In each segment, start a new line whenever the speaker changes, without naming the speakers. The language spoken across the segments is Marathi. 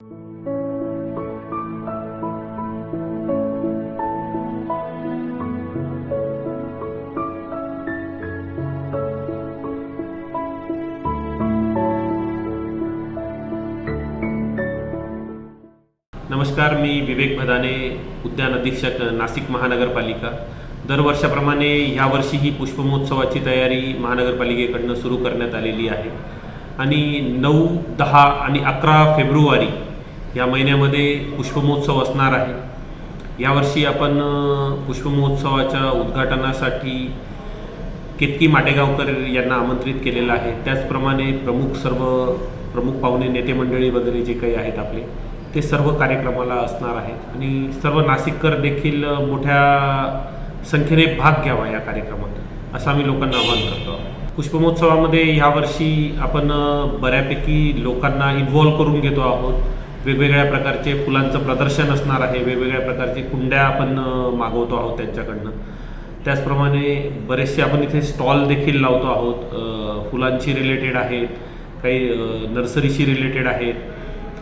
नमस्कार मी विवेक भदाने उद्यान अधीक्षक नाशिक महानगरपालिका. दरवर्षाप्रमाणे ह्यावर्षीही पुष्पमहोत्सवाची तयारी महानगरपालिकेकडनं सुरू करण्यात आलेली आहे. आणि नऊ दहा आणि अकरा फेब्रुवारी या महिन्यामध्ये पुष्पमहोत्सव असणार आहे. यावर्षी आपण पुष्पमहोत्सवाच्या उद्घाटनासाठी केतकी माटेगावकर यांना आमंत्रित केलेलं आहे. त्याचप्रमाणे प्रमुख सर्व प्रमुख पाहुणे नेते मंडळी वगैरे जे काही आहेत आपले ते सर्व कार्यक्रमाला असणार आहेत. आणि सर्व नाशिककर देखील मोठ्या संख्येने भाग घ्यावा या कार्यक्रमात असं आम्ही लोकांना आवाहन करतो. पुष्पमहोत्सवामध्ये यावर्षी आपण बऱ्यापैकी लोकांना इन्व्हॉल्व करून घेतो आहोत. वेगवेगळ्या प्रकारचे फुलांचं प्रदर्शन असणार आहे वेगवेगळ्या प्रकारचे कुंड्या आपण मागवतो आहोत त्यांच्याकडनं. त्याचप्रमाणे बरेचसे आपण इथे स्टॉल देखील लावतो आहोत फुलांशी रिलेटेड आहेत काही नर्सरीशी रिलेटेड आहेत.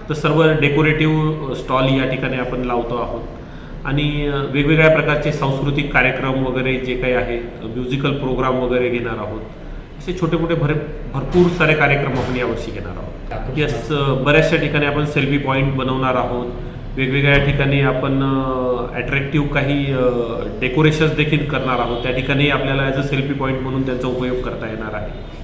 तर सर्व डेकोरेटिव्ह स्टॉल या ठिकाणी आपण लावतो आहोत. आणि वेगवेगळ्या प्रकारचे सांस्कृतिक कार्यक्रम वगैरे जे काही आहेत म्युझिकल प्रोग्राम वगैरे घेणार आहोत. असे छोटे मोठे भर भरपूर सारे कार्यक्रम आपण यावर्षी घेणार आहोत. यस बऱ्याचशा ठिकाणी आपण सेल्फी पॉईंट बनवणार आहोत. वेगवेगळ्या ठिकाणी आपण ॲट्रॅक्टिव्ह काही डेकोरेशन्स देखील करणार आहोत. त्या ठिकाणी आपल्याला ॲज अ सेल्फी पॉईंट म्हणून त्यांचा उपयोग करता येणार आहे.